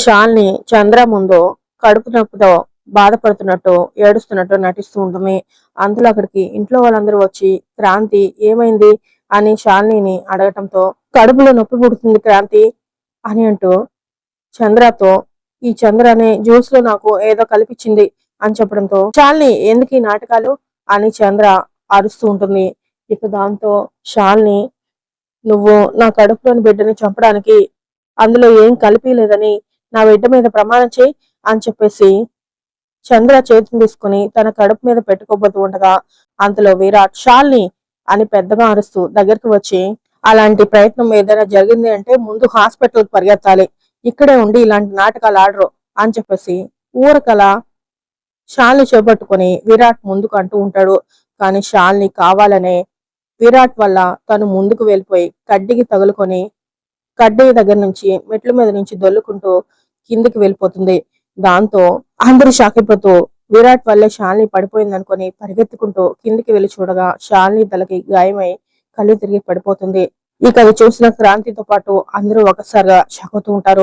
షాల్ని చంద్ర ముందు కడుపు నొప్పితో బాధపడుతున్నట్టు ఏడుస్తున్నట్టు నటిస్తూ ఉంటుంది. అందులో అక్కడికి ఇంట్లో వాళ్ళందరూ వచ్చి క్రాంతి ఏమైంది? అని శాలినిని అడగటంతో కడుపులో నొప్పి పుడుతుంది క్రాంతి అని అంటూ చంద్రతో ఈ చంద్ర అనే జ్యూస్లో నాకు ఏదో కల్పించింది అని చెప్పడంతో శాలిని ఎందుకు ఈ నాటకాలు? అని చంద్ర అరుస్తూ ఉంటుంది. ఇక దాంతో శాలిని నువ్వు నా కడుపులోని బిడ్డని చంపడానికి అందులో ఏం కలిపి లేదని నా బిడ్డ మీద ప్రమాణం చేయి అని చెప్పేసి చంద్ర చేతిని తీసుకుని తన కడుపు మీద పెట్టుకోబోతూ ఉండగా అంతలో విరాట్ షాల్ని అని పెద్దగా అరుస్తూ దగ్గరికి వచ్చి అలాంటి ప్రయత్నం ఏదైనా జరిగింది అంటే ముందు హాస్పిటల్ పరిగెత్తాలి. ఇక్కడే ఉండి ఇలాంటి నాటకాలు ఆడరు అని చెప్పేసి ఊరకల షాల్ని చేపట్టుకుని విరాట్ ముందుకు అంటూ ఉంటాడు. కానీ షాల్ని కావాలనే విరాట్ వల్ల తను ముందుకు వెళ్ళిపోయి కడ్డీకి తగులుకొని కడ్డీ దగ్గర నుంచి మెట్ల మీద నుంచి దొల్లుకుంటూ కిందికి వెళ్ళిపోతుంది. దాంతో అందరూ షాక్ అయిపోతూ విరాట్ వల్లే షాల్ని పడిపోయింది అనుకుని పరిగెత్తుకుంటూ కిందికి వెళ్ళి చూడగా షాల్ని తలకి గాయమై కళ్ళు తిరిగి పడిపోతుంది. ఇక అది చూసిన క్రాంతితో పాటు అందరూ ఒకసారిగా షాక్ అవుతూ ఉంటారు.